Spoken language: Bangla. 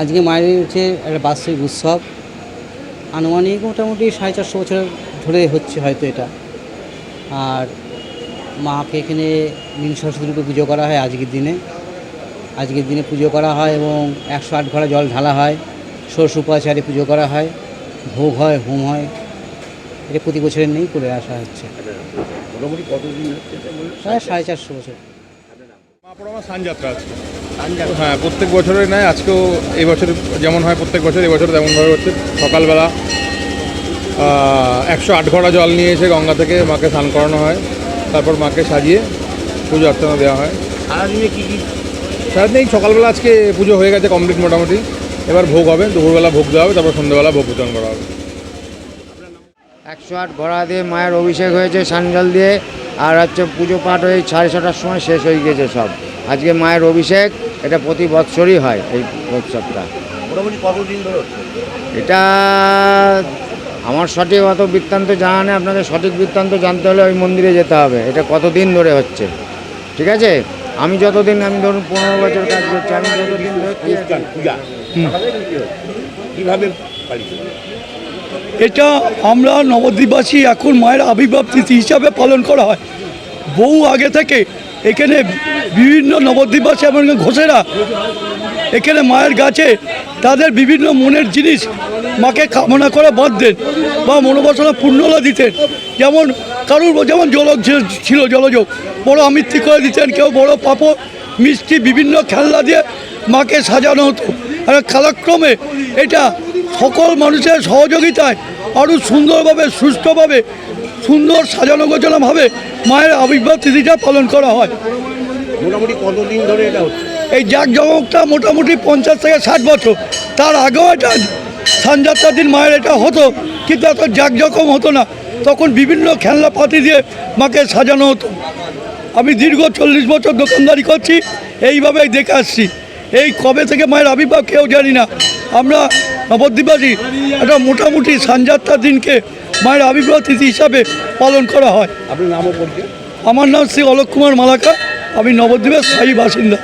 আজকে মায়ের হচ্ছে একটা বার্ষিক উৎসব। আনুমানিক মোটামুটি সাড়ে চারশো বছর ধরে হচ্ছে হয়তো এটা। আর মাকে এখানে নীল সরস্বতী রূপে পুজো করা হয় আজকের দিনে। আজকের দিনে পুজো করা হয় এবং একশো আট ঘড়া জল ঢালা হয়। ষোড়শ উপাচারে পুজো করা হয়। ভোগ হয় হোম হয়। এটা প্রতি বছরের নেই করে আসা হচ্ছে। মোটামুটি কতদিন হচ্ছে প্রায় সাড়ে চারশো বছর। মহাপুর আমার সানযাত্রা আছে হ্যাঁ প্রত্যেক বছরের নয় আজকেও এই বছর যেমন হয় প্রত্যেক বছর এবছর বছর তেমনভাবে হচ্ছে। সকালবেলা একশো আট ঘড়া জল নিয়ে এসে গঙ্গা থেকে মাকে স্নান করানো হয়। তারপর মাকে সাজিয়ে পুজো অর্চনা দেওয়া হয়। সারাদিনে কি কি? সারাদিন এই সকালবেলা আজকে পুজো হয়ে গেছে কমপ্লিট মোটামুটি। এবার ভোগ হবে দুপুরবেলা ভোগ দেওয়া হবে তারপর সন্ধ্যেবেলা ভোগ বিতরণ করা হবে। একশো আট ঘোড়া দিয়ে মায়ের অভিষেক হয়েছে সানজল দিয়ে। আর হচ্ছে পুজো পাঠ হয়ে সাড়ে ছটার সময় শেষ হয়ে গেছে সব। আজকে মায়ের অভিষেক এটা প্রতি বৎসরই হয় এই উৎসবটা। মোটামুটি কতদিন ধরে এটা আমার সঠিক অত বৃত্তান্ত জানা নেই। আপনাদের সঠিক বৃত্তান্ত জানতে হলে ওই মন্দিরে যেতে হবে। এটা কতদিন ধরে হচ্ছে? ঠিক আছে? আমি যতদিন আমি ধরুন পনেরো বছর কাজ করছি আমি যতদিন ধরে কীভাবে? এটা আমরা নবদ্বীপবাসী এখন মায়ের আবির্ভাব তিথি হিসাবে পালন করা হয়। বহু আগে থেকে এখানে বিভিন্ন নবদ্বীপবাসী এবং ঘোষেরা এখানে মায়ের গাছে তাদের বিভিন্ন মনের জিনিস মাকে কামনা করে বাঁধতেন বা মনোবাসনা পূর্ণলা দিতেন। যেমন কারুর যেমন জলক ছিল- জলযোগ বড় আমৃত্যু করে দিতেন, কেউ বড় পাপড় মিষ্টি বিভিন্ন খেলনা দিয়ে মাকে সাজানো হতো। কালক্রমে এটা সকল মানুষের সহযোগিতায় আরও সুন্দরভাবে সুষ্ঠুভাবে সুন্দর সাজানো গোছানোভাবে মায়ের আবির্ভাব তিথিটা পালন করা হয়। মোটামুটি কতদিন ধরে এটা হচ্ছে? এই জাঁকজমকটা মোটামুটি পঞ্চাশ থেকে ষাট বছর। তার আগেও এটা সানযাত্রার দিন মায়ের এটা হতো কিন্তু এত জাঁকজখম হতো না। তখন বিভিন্ন খেলনা পাতি দিয়ে মাকে সাজানো হতো। আমি দীর্ঘ চল্লিশ বছর দোকানদারি করছি এইভাবেই দেখে আসছি। এই কবে থেকে মায়ের আবির্ভাব কেউ জানি না। আমরা নবদ্বীপবাসী একটা মোটামুটি সানযাত্রার দিনকে মায়ের আবির্ভাব তিথি হিসাবে পালন করা হয়। আপনার নামও আমার নাম শ্রী অলোক কুমার মালাকা আমি নবদ্বীপের স্থায়ী বাসিন্দা।